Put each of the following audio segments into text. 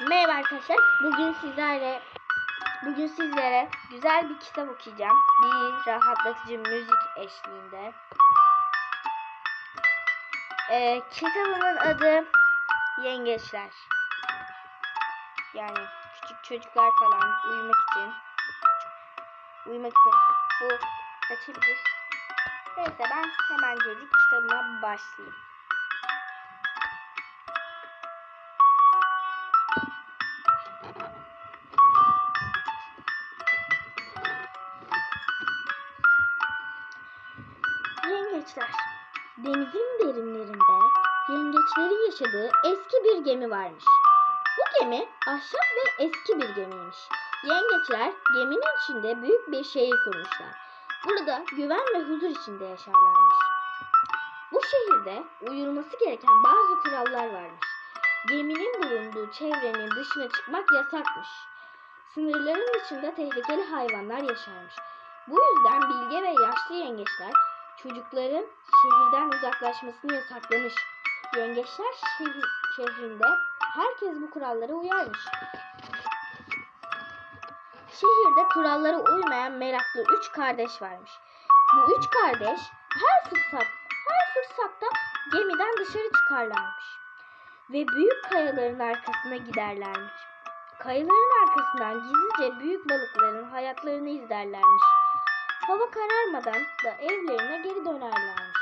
Merhaba arkadaşlar. Bugün sizlerle bugün sizlere güzel bir kitap okuyacağım. Bir rahatlatıcı müzik eşliğinde. Ee, kitabımın adı Yengeçler. Yani küçük çocuklar falan uyumak için uyumak için bu açabilir. Neyse ben hemen gelip kitabıma başlayayım. Yengeçler. Denizin derinlerinde yengeçlerin yaşadığı eski bir gemi varmış. Bu gemi ahşap ve eski bir gemiymiş. Yengeçler geminin içinde büyük bir şehir kurmuşlar. Burada güven ve huzur içinde yaşarlarmış. Bu şehirde uyulması gereken bazı kurallar varmış. Geminin bulunduğu çevrenin dışına çıkmak yasakmış. Sınırların dışında tehlikeli hayvanlar yaşarmış. Bu yüzden bilge ve yaşlı yengeçler çocukların şehirden uzaklaşmasını yasaklamış. Yengeçler şehir, şehrinde herkes bu kurallara uyarmış. Şehirde kurallara uymayan meraklı üç kardeş varmış. Bu üç kardeş her fırsat, her fırsatta gemiden dışarı çıkarlarmış. Ve büyük kayaların arkasına giderlermiş. Kayaların arkasından gizlice büyük balıkların hayatlarını izlerlermiş. Hava kararmadan da evlerine geri dönerlermiş.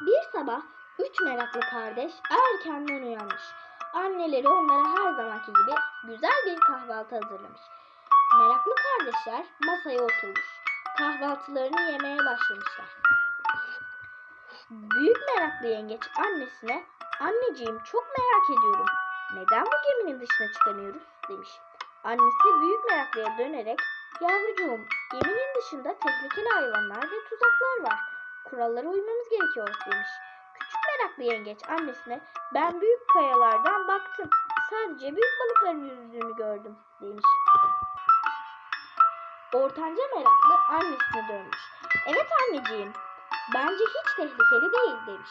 Bir sabah üç meraklı kardeş erkenden uyanmış. Anneleri onlara her zamanki gibi güzel bir kahvaltı hazırlamış. Meraklı kardeşler masaya oturmuş. Kahvaltılarını yemeye başlamışlar. Büyük meraklı yengeç annesine anneciğim çok merak ediyorum. Neden bu geminin dışına çıkamıyoruz demiş. Annesi büyük meraklıya dönerek Yavrucuğum, geminin dışında tehlikeli hayvanlar ve tuzaklar var. Kurallara uymamız gerekiyor demiş. Küçük meraklı yengeç annesine ben büyük kayalardan baktım. Sadece büyük balıkların yüzdüğünü gördüm demiş. Ortanca meraklı annesine dönmüş. Evet anneciğim, bence hiç tehlikeli değil demiş.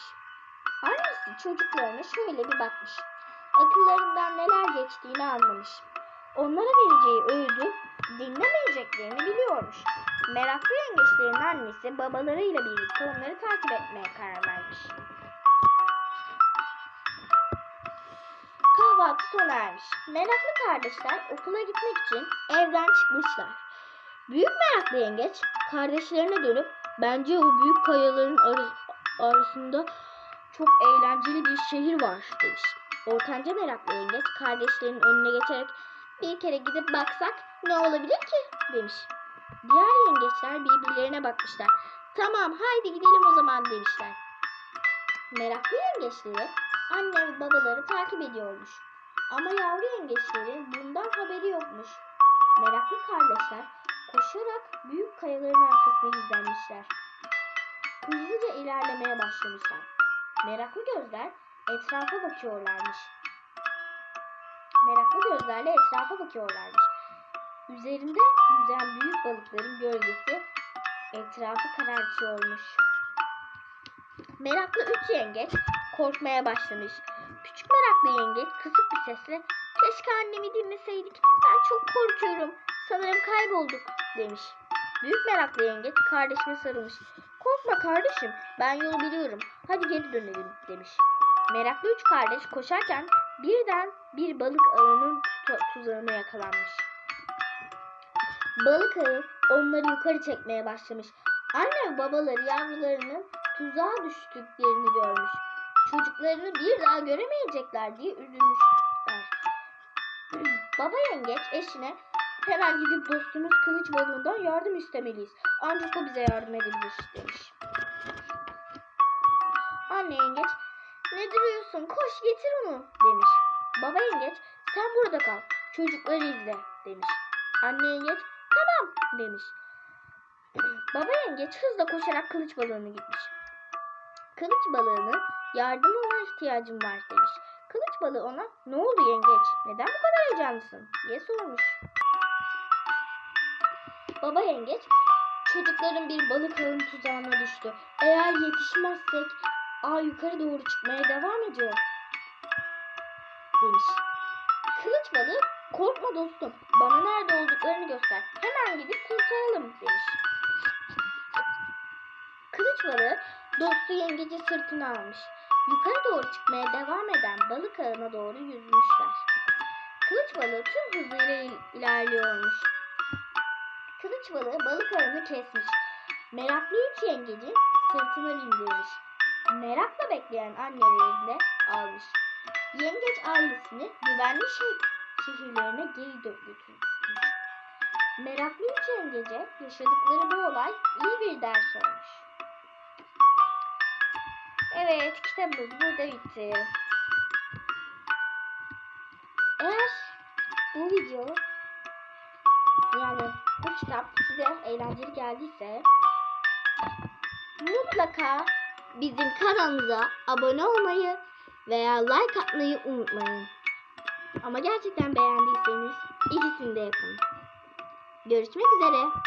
Annesi çocuklarına şöyle bir bakmış. Akıllarından neler geçtiğini anlamış. Onlara vereceği öğüdü dinlemeyeceklerini biliyormuş. Meraklı yengeçlerin annesi babalarıyla birlikte onları takip etmeye karar vermiş. Kahvaltı sona ermiş. Meraklı kardeşler okula gitmek için evden çıkmışlar. Büyük meraklı yengeç kardeşlerine dönüp bence o büyük kayaların arı- arasında çok eğlenceli bir şehir var demiş. Ortanca meraklı yengeç kardeşlerinin önüne geçerek bir kere gidip baksak ne olabilir ki demiş. Diğer yengeçler birbirlerine bakmışlar. Tamam haydi gidelim o zaman demişler. Meraklı yengeçleri anne ve babaları takip ediyormuş. Ama yavru yengeçlerin bundan haberi yokmuş. Meraklı kardeşler koşarak büyük kayaların arkasına gizlenmişler. Hızlıca ilerlemeye başlamışlar. Meraklı gözler etrafa bakıyorlarmış. Meraklı gözlerle etrafa bakıyorlarmış. Üzerinde yüzen büyük balıkların gölgesi etrafı karartıyormuş. Meraklı üç yengeç korkmaya başlamış. Küçük meraklı yengeç kısık bir sesle keşke annemi dinleseydik ben çok korkuyorum sanırım kaybolduk demiş. Büyük meraklı yengeç kardeşine sarılmış. Korkma kardeşim ben yolu biliyorum hadi geri dönelim demiş. Meraklı üç kardeş koşarken birden bir balık ağının tu- tuzağına yakalanmış. Balık ağı onları yukarı çekmeye başlamış. Anne ve babaları yavrularının tuzağa düştüklerini görmüş. Çocuklarını bir daha göremeyecekler diye üzülmüşler. Baba yengeç eşine hemen gidip dostumuz kılıç balığından yardım istemeliyiz. Ancak o bize yardım edebilir demiş. Anne yengeç ne duruyorsun koş getir onu demiş. Baba yengeç sen burada kal çocukları izle demiş. Anne yengeç tamam demiş. Baba yengeç hızla koşarak kılıç balığına gitmiş. Kılıç balığının yardımına ihtiyacım var demiş. Kılıç balığı ona ne oldu yengeç neden bu kadar heyecanlısın diye sormuş. Baba yengeç çocukların bir balık ağının tuzağına düştü. Eğer yetişmezsek ağ yukarı doğru çıkmaya devam ediyor demiş. Kılıç balığı korkma dostum. Bana nerede olduklarını göster. Hemen gidip kurtaralım demiş. Kılıç balığı dostu yengeci sırtına almış. Yukarı doğru çıkmaya devam eden balık ağına doğru yüzmüşler. Kılıç balığı tüm hızıyla il- ilerliyormuş. Kılıç balığı balık ağını kesmiş. Meraklı üç yengeci sırtına bindirmiş. Merakla bekleyen annelerini de almış. Yengeç ailesini güvenli şeh- şehirlerine geri götürmüş. Meraklı üç yengece yaşadıkları bu olay iyi bir ders olmuş. Evet, kitabımız burada bitti. Eğer bu video yani bu kitap size eğlenceli geldiyse mutlaka bizim kanalımıza abone olmayı veya like atmayı unutmayın. Ama gerçekten beğendiyseniz ikisini de yapın. Görüşmek üzere.